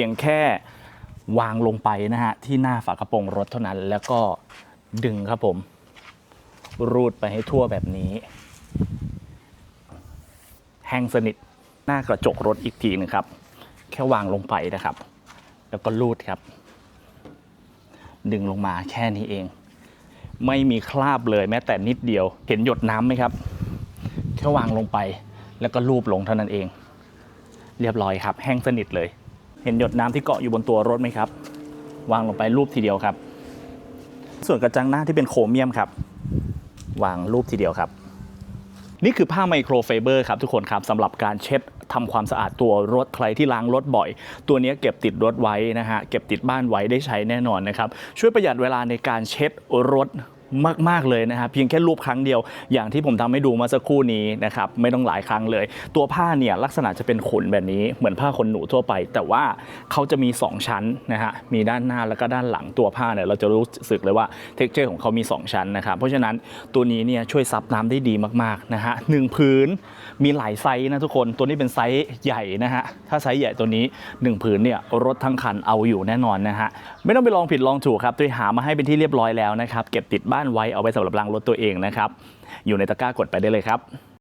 พียงแค่วางลงไปนะฮะ ที่หน้าฝากระโปรงรถเท่านั้น แล้วก็ดึงครับผม รูดไปให้ทั่วแบบนี้ แห้งสนิทหน้ากระจกรถอีกทีหนึงครับ แค่วางลงไปนะครับ แล้วก็รูดครับ ดึงลงมาแค่นี้เอง ไม่มีคราบเลยแม้แต่นิดเดียว เห็นหยดน้ำไหมครับ แค่วางลงไปแล้วก็ลูบลงเท่านั้นเอง เรียบร้อยครับ แห้งสนิทเลย เห็นหยดน้ำที่เกาะอยู่บนตัวรถไหมครับ วางลงไปรูปทีเดียวครับ ส่วนกระจังหน้าที่เป็นโครเมียมครับ วางรูปทีเดียวครับ นี่คือผ้าไมโครไฟเบอร์ครับทุกคนครับสำหรับการเช็ดทำความสะอาดตัวรถใครที่ล้างรถบ่อย ตัวนี้เก็บติดรถไว้นะฮะเก็บติดบ้านไว้ได้ใช้แน่นอนนะครับช่วยประหยัดเวลาในการเช็ดรถ มาก ๆ เลยนะฮะเพียงแค่รูปครั้งเดียว อย่างที่ผมทำให้ดูเมาสักครู่นี้นะครับไม่ต้องหลายครั้งเลย ตัวผ้าเนี่ยลักษณะจะเป็นขนแบบนี้เหมือนผ้าขนหนูทั่วไป แต่ว่าเขาจะมี 2 ชั้นนะฮะมีด้านหน้าแล้วก็ด้านหลังตัวผ้าเนี่ยเราจะรู้สึกเลยว่าเท็กเจอร์ของเขามี 2 ชั้นนะครับเพราะฉะนั้นตัวนี้เนี่ยช่วยซับน้ำได้ดีมากๆนะฮะหนึ่งพื้นมีหลายไซส์นะทุกคนตัวนี้เป็นไซส์ใหญ่นะฮะถ้าไซส์ใหญ่ตัวนี้หนึ่งผืนเนี่ยรถทั้งคันเอาอยู่แน่นอนนะฮะไม่ต้องไปลองผิดลองถูกครับตัวหามาให้เป็นที่เรียบร้อยแล้วนะครับเก็บติดบ้านไว้เอาไว้สำหรับล้างรถตัวเองนะครับ อยู่ในตะกร้ากดไปได้เลยครับ